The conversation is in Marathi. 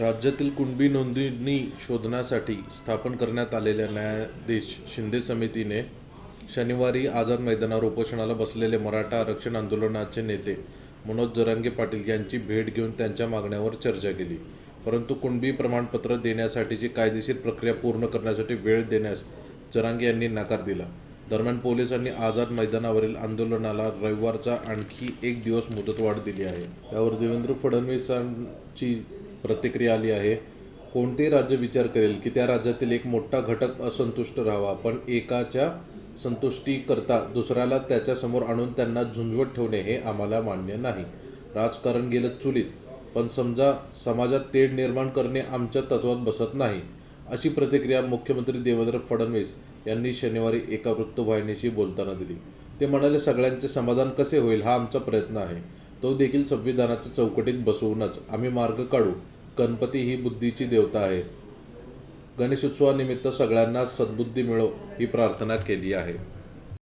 राज्यातील कुणबी नोंदणी शोधण्यासाठी स्थापन करण्यात आलेल्या न्यायाधीश शिंदे समितीने शनिवारी आझाद मैदानावर उपोषणाला बसलेले मराठा आरक्षण आंदोलनाचे नेते मनोज जरांगे पाटील यांची भेट घेऊन त्यांच्या मागण्यावर चर्चा केली. परंतु कुणबी प्रमाणपत्र देण्यासाठीची कायदेशीर प्रक्रिया पूर्ण करण्यासाठी वेळ देण्यास जरांगे यांनी नकार दिला. दरम्यान पोलिसांनी आझाद मैदानावरील आंदोलनाला रविवारचा आणखी एक दिवस मुदतवाढ दिली आहे. त्यावर देवेंद्र फडणवीसांची प्रतिक्रिया आली आहे. कोणतेही राज्य विचार करेल की त्या राज्यातील एक मोठा घटक असंतुष्ट राहावा पण एकाच्या संतुष्टीकरता दुसऱ्याला त्याच्यासमोर आणून त्यांना झुंजवत ठेवणे हे आम्हाला मान्य नाही. राजकारण गेलं चुलीत पण समजा समाजात तेढ निर्माण करणे आमच्या तत्वात बसत नाही अशी प्रतिक्रिया मुख्यमंत्री देवेंद्र फडणवीस यांनी शनिवारी एका वृत्तवाहिनीशी बोलताना दिली. ते म्हणाले सगळ्यांचे समाधान कसे होईल हा आमचा प्रयत्न आहे. तो देखील संविधानाच्या चौकटीत बसवूनच आम्ही मार्ग काढू. गणपती ही बुद्धीची देवता आहे. गणेशोत्सवानिमित्त सगळ्यांना सद्बुद्धी मिळो ही प्रार्थना केली आहे.